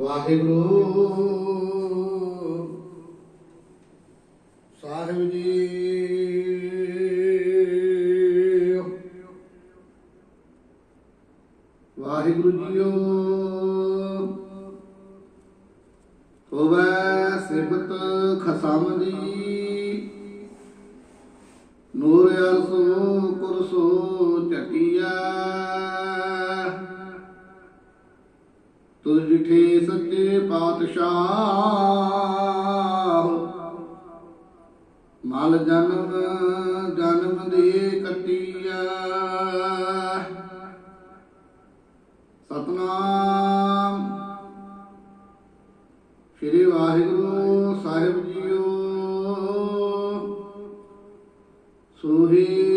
ਵਾਹਿਗੁਰੂ। ਸਾਹਿਬ ਜੀ। ਵਾਹਿਗੁਰੂ ਜੀਓ। ਹੋਵੇ ਸਿਫਤ ਖਸਮ ਦੀ। ਤੁਧ ਸੱਚੇ ਪਾਤਸ਼ਾਹ। ਮਲ ਜਨਮ ਜਨਮ ਦੇ ਕਟਿਆ ਸਤਨਾਮ। ਸ੍ਰੀ ਵਾਹਿਗੁਰੂ ਸਾਹਿਬ ਜੀਓ। ਸੋਹੀ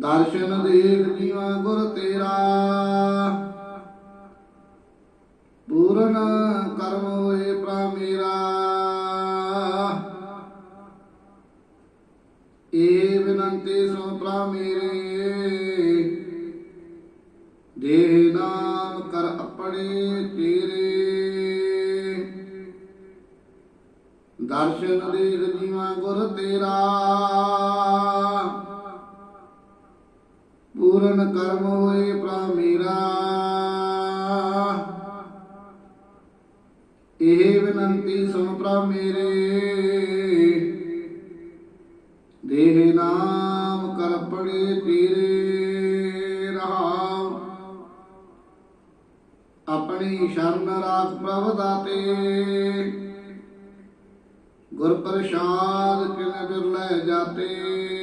ਦਰਸ਼ਨ ਦੇਖ ਜੀਵਾ ਗੁਰ ਤੇਰਾ। ਪੂਰਨ ਕਰਮ ਹੋਏ ਪ੍ਰਾ ਮੇਰਾ। ਏ ਬਿਨੰਤੀ ਸੋ ਪ੍ਰਾ ਮੇਰੇ। ਦੇਹ ਨਾਮ ਕਰ ਆਪਣੇ ਤੇਰੇ। ਦਰਸ਼ਨ ਦੇਖ ਜੀਵਾ ਗੁਰ ਤੇਰਾ। ਪੂਰਨ ਕਰਮ ਹੋਏ ਪ੍ਰਾ ਮੇਰਾ। ਇਹ ਵਿਨੰਤੀ ਸੁਣ ਪ੍ਰਾ ਮੇਰੇ। ਦੇਹ ਨਾਮ ਕਰ ਤੇਰੇ ਰਹਾਉ। ਆਪਣੀ ਸ਼ਰਨ ਰਾਖ ਪ੍ਰਭ ਦਾਤੇ। ਗੁਰ ਪ੍ਰਸਾਦ ਕਿਨ ਬਿਰਲੇ ਜਾਤੇ।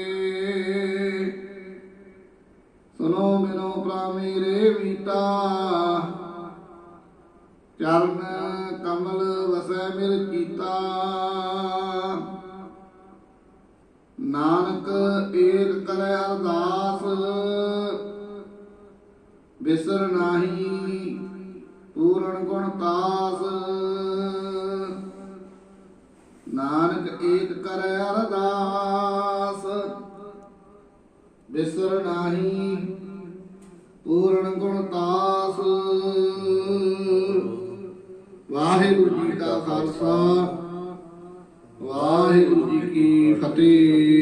ਸੁਨੋ ਮਿਨੋ ਪ੍ਰਾ ਮੇਰੇ ਮੀਤਾ ਚਰਨ ਕਮਲ ਵਸੈ ਮਿਲ ਕੀਤਾ। ਨਾਨਕ ਏਕ ਕਰੈ ਅਰਦਾਸ, ਬਿਸਰ ਨਾਹੀ ਪੂਰਨ ਗੁਣ ਤਾਸ। ਨਾਨਕ ਏਕ ਕਰੈ ਅਰਦਾਸ ਬਿਸਰ ਨਾਹੀ ਪੂਰਨ ਗੁਣ ਤਾਸ। ਵਾਹਿਗੁਰੂ ਜੀ ਕਾ ਖਾਲਸਾ ਵਾਹਿਗੁਰੂ ਜੀ ਕੀ ਫਤਿਹ।